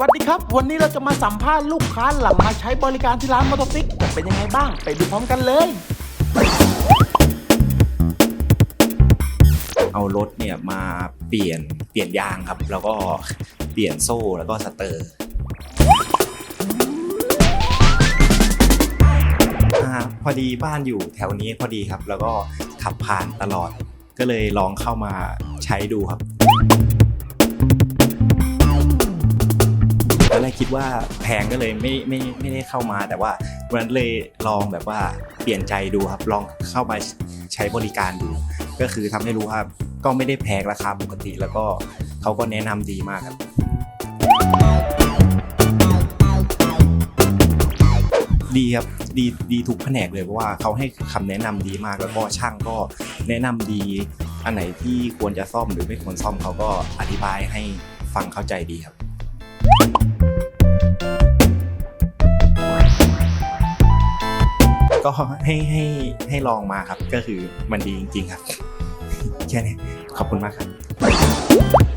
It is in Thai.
วัสดีครับ วันนี้เราจะมาสัมภาษณ์ลูกค้าหลังมาใช้บริการที่ร้านมอเตอร์ฟิกจะเป็นยังไงบ้าง ไปดูพร้อมกันเลย เอารถเนี่ยมาเปลี่ยนเปลี่ยนยางครับ แล้วก็เปลี่ยนโซ่แล้วก็สเตอร์อ่าพอดีบ้านอยู่แถวนี้พอดีครับ แล้วก็ขับผ่านตลอด ก็เลยลองเข้ามาใช้ดูครับ ตอนแรกคิดว่าแพงก็เลยไม่ไม่ไม่ได้เข้ามา แต่ว่าวันนั้นเลยลองแบบว่าเปลี่ยนใจดูครับลองเข้ามาใช้บริการดู ก็คือทำให้รู้ว่าก็ไม่ได้แพงราคาปกติ แล้วก็เขาก็แนะนำดีมากครับดีครับดีดีทุกแผนกเลยเพราะว่าเขาให้คำแนะนำดีมากแล้วก็ช่างก็แนะนำดี อันไหนที่ควรจะซ่อมหรือไม่ควรซ่อมเขาก็อธิบายให้ฟังเข้าใจดีครับ ก็ให้ให้ให้ลองมาครับ ก็คือมันดีจริง ๆ ครับ แค่นี้ขอบคุณมากครับ